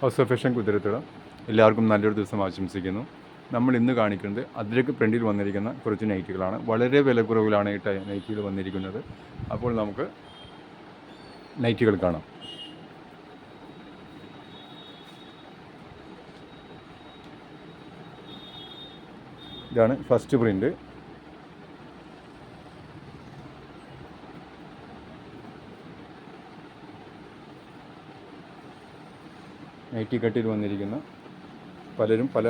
House of എല്ലാവർക്കും നല്ലൊരു ദിവസം ആശംസിക്കുന്നു. നമ്മൾ ഇന്ന് കാണിക്കുന്നത് അതിലേക്ക് ഫ്രണ്ടിൽ വന്നിരിക്കുന്ന കുറച്ച് നൈറ്റുകളാണ് വളരെ വിലക്കുറവിലാണ് ഈ നൈറ്റുകൾ വന്നിരിക്കുന്നത്. അപ്പോൾ നമുക്ക് നൈറ്റുകൾ കാണാം. ഇതാണ് ഫസ്റ്റ് പ്രിന്റ് നൈറ്റി കട്ടിൽ വന്നിരിക്കുന്ന പലരും പല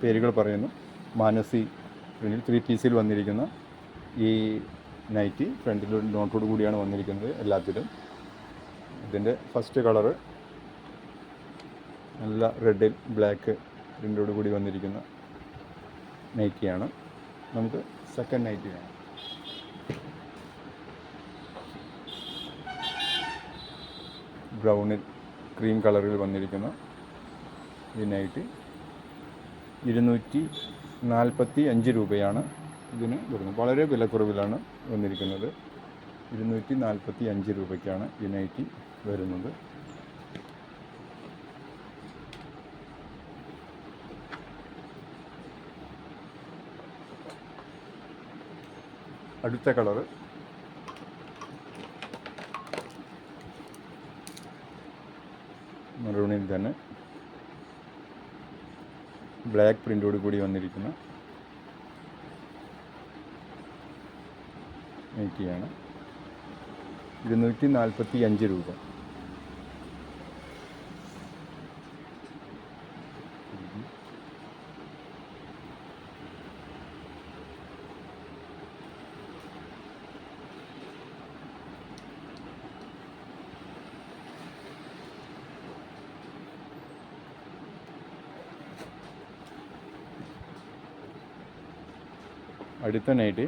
പേരുകൾ പറയുന്നു. മാനസി പ്രിന്റിൽ ത്രീ പീസിൽ വന്നിരിക്കുന്ന ഈ നൈറ്റി ഫ്രണ്ടിൽ നോട്ടോട് കൂടിയാണ് വന്നിരിക്കുന്നത് എല്ലാത്തിലും. ഇതിന്റെ ഫസ്റ്റ് കളറ് നല്ല റെഡിൽ ബ്ലാക്ക് പ്രിന്റോട് കൂടി വന്നിരിക്കുന്ന നൈറ്റിയാണ്. നമുക്ക് സെക്കൻഡ് നൈറ്റി വേണം ബ്രൗണിൽ ക്രീം കളറിൽ വന്നിരിക്കുന്ന. ഈ നൈറ്റ് ഇരുന്നൂറ്റി നാൽപ്പത്തി അഞ്ച് രൂപയാണ് ഇതിന് വരുന്നത്. വളരെ വിലക്കുറവിലാണ് വന്നിരിക്കുന്നത്. ഇരുന്നൂറ്റി നാൽപ്പത്തി അഞ്ച് രൂപയ്ക്കാണ് ഈ നൈറ്റി വരുന്നത്. അടുത്ത കളറ് മെറൂണിൽ തന്നെ ബ്ലാക്ക് പ്രിന്റോട് കൂടി വന്നിരിക്കുന്ന ഇരുന്നൂറ്റി നാൽപ്പത്തി അഞ്ച് രൂപ. അടുത്ത നൈറ്റ്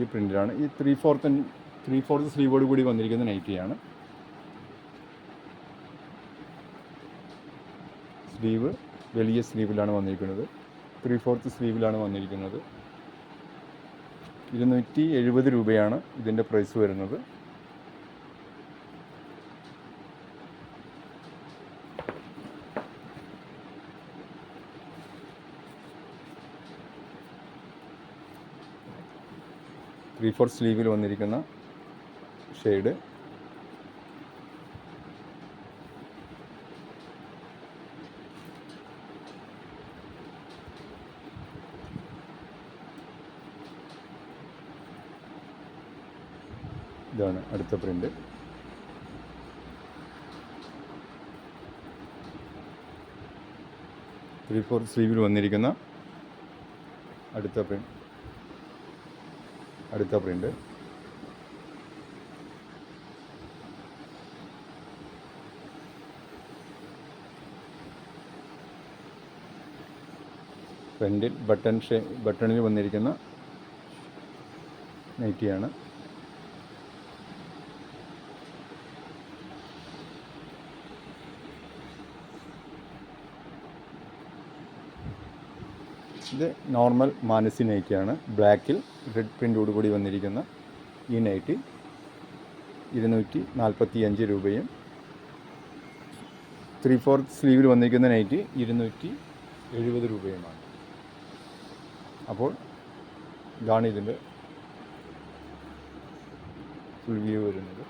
ഈ പ്രിന്റിലാണ് ഈ ത്രീ ഫോർത്ത് ത്രീ ഫോർത്ത് സ്ലീവോട് കൂടി വന്നിരിക്കുന്ന നൈറ്റിയാണ് സ്ലീവ് വലിയ സ്ലീവിലാണ് വന്നിരിക്കുന്നത്. ത്രീ ഫോർത്ത് സ്ലീവിലാണ് വന്നിരിക്കുന്നത്. ഇരുന്നൂറ്റി എഴുപത് രൂപയാണ് ഇതിന്റെ പ്രൈസ് വരുന്നത്. ത്രീ ഫോർ സ്ലീവിൽ വന്നിരിക്കുന്ന ഷെയ്ഡ് ഇതാണ് അടുത്ത പ്രിന്റ് ത്രീ ഫോർ സ്ലീവിൽ വന്നിരിക്കുന്ന അടുത്ത പ്രിന്റ് അടുത്ത പ്രിന്റ് ഫ്രണ്ടിൽ ബട്ടൺ ഷേ ബട്ടണിൽ വന്നിരിക്കുന്ന നൈറ്റിയാണ്. ഇത് നോർമൽ മാനസി നൈറ്റിയാണ് ബ്ലാക്കിൽ റെഡ് പ്രിന്റോട് കൂടി വന്നിരിക്കുന്ന ഈ നൈറ്റി ഇരുന്നൂറ്റി നാൽപ്പത്തി അഞ്ച് രൂപയും ത്രീ ഫോർത്ത് സ്ലീവിൽ വന്നിരിക്കുന്ന നൈറ്റി ഇരുന്നൂറ്റി എഴുപത് രൂപയുമാണ്. അപ്പോൾ ഇതാണ് ഇതിന്റെ ഫുൾ വ്യൂ വരുന്നത്.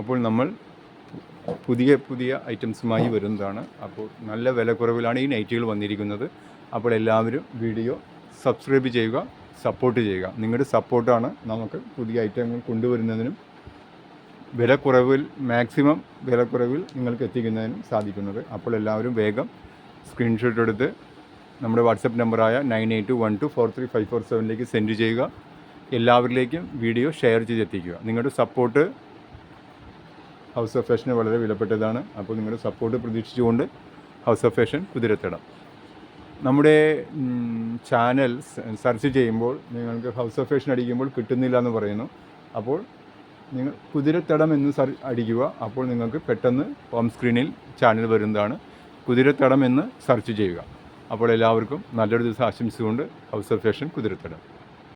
അപ്പോൾ നമ്മൾ പുതിയ പുതിയ ഐറ്റംസുമായി വരുന്നതാണ്. അപ്പോൾ നല്ല വിലക്കുറവിലാണ് ഈ നൈറ്റുകൾ വന്നിരിക്കുന്നത്. അപ്പോൾ എല്ലാവരും വീഡിയോ സബ്സ്ക്രൈബ് ചെയ്യുക സപ്പോർട്ട് ചെയ്യുക. നിങ്ങളുടെ സപ്പോർട്ടാണ് നമുക്ക് പുതിയ ഐറ്റങ്ങൾ കൊണ്ടുവരുന്നതിനും വിലക്കുറവിൽ മാക്സിമം വിലക്കുറവിൽ നിങ്ങൾക്ക് എത്തിക്കുന്നതിനും സാധിക്കുന്നത്. അപ്പോൾ എല്ലാവരും വേഗം സ്ക്രീൻഷോട്ട് എടുത്ത് നമ്മുടെ വാട്സപ്പ് നമ്പറായ nine eight two one two four three five four സെവനിലേക്ക് send ചെയ്യുക. എല്ലാവരിലേക്കും വീഡിയോ ഷെയർ ചെയ്തെത്തിക്കുക. നിങ്ങളുടെ സപ്പോർട്ട് ഹൗസ് ഓഫ് ഫാഷന് വളരെ വിലപ്പെട്ടതാണ്. അപ്പോൾ നിങ്ങളുടെ സപ്പോർട്ട് പ്രതീക്ഷിച്ചുകൊണ്ട് ഹൗസ് ഓഫ് ഫാഷൻ കുതിരത്തടം. നമ്മുടെ ചാനൽ സെർച്ച് ചെയ്യുമ്പോൾ നിങ്ങൾക്ക് ഹൗസ് ഓഫ് ഫാഷൻ അടിക്കുമ്പോൾ കിട്ടുന്നില്ല എന്ന് പറയുന്നു. അപ്പോൾ നിങ്ങൾ കുതിരത്തടം എന്ന് സർ അടിക്കുക. അപ്പോൾ നിങ്ങൾക്ക് പെട്ടെന്ന് ഹോം സ്ക്രീനിൽ ചാനൽ വരുന്നതാണ്. കുതിരത്തടം എന്ന് സെർച്ച് ചെയ്യുക. അപ്പോൾ എല്ലാവർക്കും നല്ലൊരു ദിവസം ആശംസിച്ചുകൊണ്ട് ഹൗസ് ഓഫ് ഫാഷൻ കുതിരത്തടം.